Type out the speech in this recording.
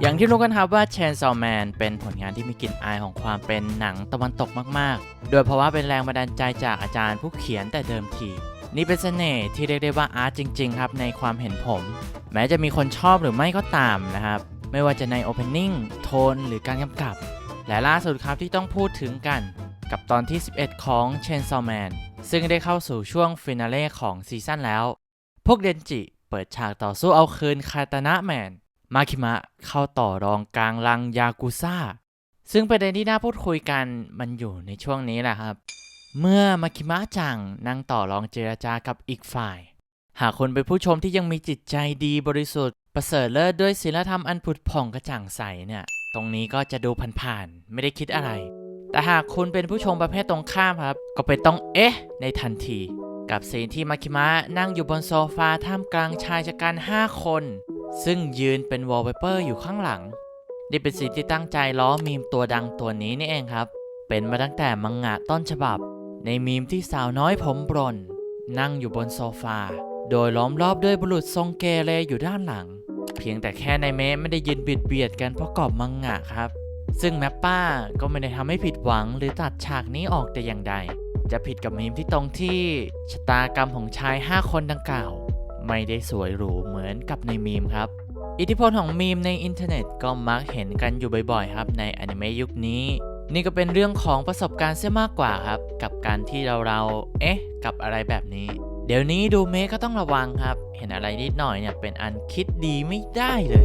อย่างที่รู้กันครับว่า Chainsaw Man เป็นผลงานที่มีกลิ่นอายของความเป็นหนังตะวันตกมากๆ โดยเพราะว่าเป็นแรงบันดาลใจจากอาจารย์ผู้เขียนแต่เดิมที นี่เป็นเสน่ห์ที่เรียกได้ว่าอาร์ตจริง ๆ ครับในความเห็นผม แม้จะมีคนชอบหรือไม่ก็ตามนะครับ ไม่ว่าจะใน Opening โทนหรือการกำกับ และล่าสุดครับที่ต้องพูดถึงกัน กับตอนที่ 11 ของ Chainsaw Man ซึ่งได้เข้าสู่ช่วงฟินาเล่ของซีซั่นแล้ว พวกเดนจิเปิดฉากต่อสู้เอาคืนคาตานะแมน มาคิมะเข้าต่อรองกลางลังยากุซ่า ซึ่งประเด็นที่น่าพูดคุยกันมันอยู่ในช่วงนี้แหละครับ เมื่อมาคิมะจังนั่งต่อรองเจรจากับอีกฝ่าย หากคุณเป็นผู้ชมที่ยังมีจิตใจดีบริสุทธิ์ ประเสริฐเลิศด้วยศีลธรรมอันผุดผ่องกระจ่างใสเนี่ย ตรงนี้ก็จะดูผ่านๆไม่ได้คิดอะไร แต่หากคุณเป็นผู้ชมประเภทตรงข้ามครับ ก็เป็นต้องเอ๊ะ ในทันที กับซีนที่มาคิมะนั่งอยู่บนโซฟาท่ามกลางชายชะกัน5คน ซึ่งยืนเป็นวอลเปเปอร์อยู่ข้างหลัง นี่เป็นซีนที่ตั้งใจล้อมีมตัวดังตัวนี้นี่เองครับ เป็นมาตั้งแต่มังงะต้นฉบับ ในมีมที่สาวน้อยผมบรนนั่งอยู่บนโซฟา โดยล้อมรอบด้วยบุรุษทรงเกเรอยู่ด้านหลัง เพียงแต่แค่ในเมะไม่ได้ยืนเบียดเบียดกันเพราะกรอบมังงะครับ ซึ่งแมปป้าก็ไม่ได้ทำให้ผิดหวังหรือตัดฉากนี้ออกแต่อย่างใด จะผิดกับมีมที่ตรงที่ชะตากรรมของชาย 5 คนดังกล่าว ไม่ได้สวยหรูเหมือนกับในมีมครับ อิทธิพลของมีมในอินเทอร์เน็ตก็มักเห็นกันอยู่บ่อยๆครับในอนิเมะยุคนี้ นี่ก็เป็นเรื่องของประสบการณ์เสียมากกว่าครับ กับการที่เราเราๆเอ๊ะ กับอะไรแบบนี้ เดี๋ยวนี้ดูเมะก็ต้องระวังครับ เห็นอะไรนิดหน่อยเนี่ยเป็นอันคิดดีไม่ได้เลย